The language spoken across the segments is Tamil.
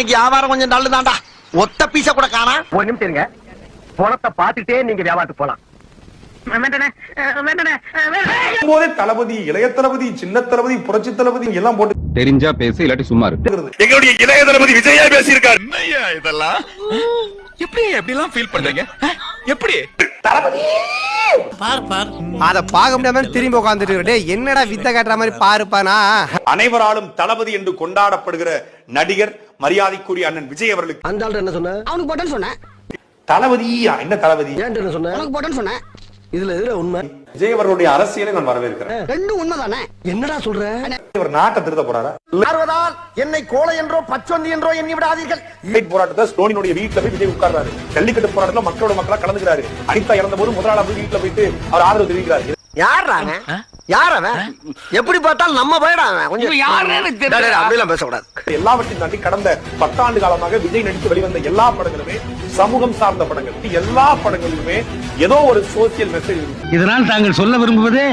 இன்னைக்கு வியாபாரம் கொஞ்சம் நல்லுதான்டா ஒத்த பீச கூட காணா. ஒரு நிமிஷம் இருங்க. பணத்தை பார்த்துட்டே நீங்க வியாபாரத்துக்கு போலாம். போதே தளபதி இளைய தளபதி சின்ன தளபதி புரட்சி தளபதி எல்லாம் போட்டு தெரிஞ்சா பேசு இல்லாட்டி சும்மா எங்களுடைய இளைய தளபதி விஜயா பேசியிருக்காரு. இதெல்லாம்? எப்படி எப்படி எல்லாம் ஃபீல் பண்றீங்க? எப்படி? தளபதி! அத பாக்க முடியாம திரும்பி உட்காந்துட்டு டேய் என்னடா வித்த காட்டுற மாதிரி பாருப்பானா அனைவராலும் தளபதி என்று கொண்டாடப்படுகிற நடிகர் மரியாதைக்குரிய அண்ணன் விஜய் அவர்களுக்கு அந்த ஆள் என்ன சொன்ன? அவனுக்கு போட்டேன்னு சொன்னேன். தளபதியா என்ன தளபதி? ஏன் என்ன சொன்ன? உனக்கு போட்டேன்னு சொன்னேன். இதுல எதுல உண்மை? விஜய் அவர்களுடைய அரசியலை நான் வரவேற்கிறேன். ரெண்டும் உண்மைதானே? என்னடா சொல்ற? இவர் நாட்டை திருத்த போறாரா? என்னை கோழை என்றோ பச்சொந்தி என்றோ எண்ணி விடாதீர்கள். லைட் போராட்டத்தை ஸ்டோனினுடைய வீட்டுல போய் விஜய் உட்கார்றாரு. ஜல்லிக்கட்டு போராட்டத்துல மக்களோட மக்களா கலந்துக்கிறாரு. அனிதா இறந்த போது முதலாளி போய் வீட்டுல போயிட்டு அவர் ஆதரவு தெரிவிக்கிறாரு. யார் யார் அவன்? எப்படி பார்த்தாலும் நம்ம போயிடா அவன். கொஞ்சம் அப்படிலாம் பேசக்கூடாது. எல்லாவற்றையும் தாண்டி கடந்த பத்தாண்டு காலமாக விஜய் நடித்து வெளிவந்த எல்லா படங்களுமே சமூகம் சார்ந்த படங்கள் எல்லா படங்களிலுமே ஏதோ ஒரு சோசியல் மெசேஜ் இதனால் தாங்கள் சொல்ல விரும்புவது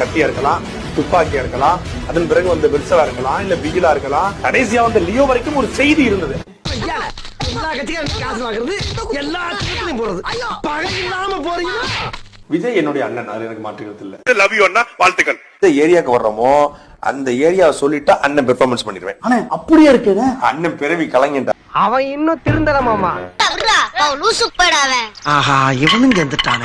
கத்தியா இருக்கலாம். துப்பாக்கியா இருக்கலாம் அதன் பிறகு வந்த விர்சலா இருக்கலாம் இல்ல பிகிலா இருக்கலாம். கடைசியா வந்த லியோ வரைக்கும் ஒரு செய்தி இருந்தது. விஜய் என்னுடைய அண்ணன் அது எனக்கு மாற்றுகிறது இல்ல. லவ் யூ அண்ணா வாழ்த்துக்கள். இந்த ஏரியாக்கு வர்றோமோ அந்த ஏரியாவை சொல்லிட்டா அண்ணன் பெர்ஃபார்மன்ஸ் பண்ணிடுவேன். ஆனா அப்படியே இருக்குங்க அண்ணன் பிறவி கலைஞன்டா. அவன் இன்னும் திருந்தல மாமா. ஆஹா இவனும் சேர்ந்துட்டானே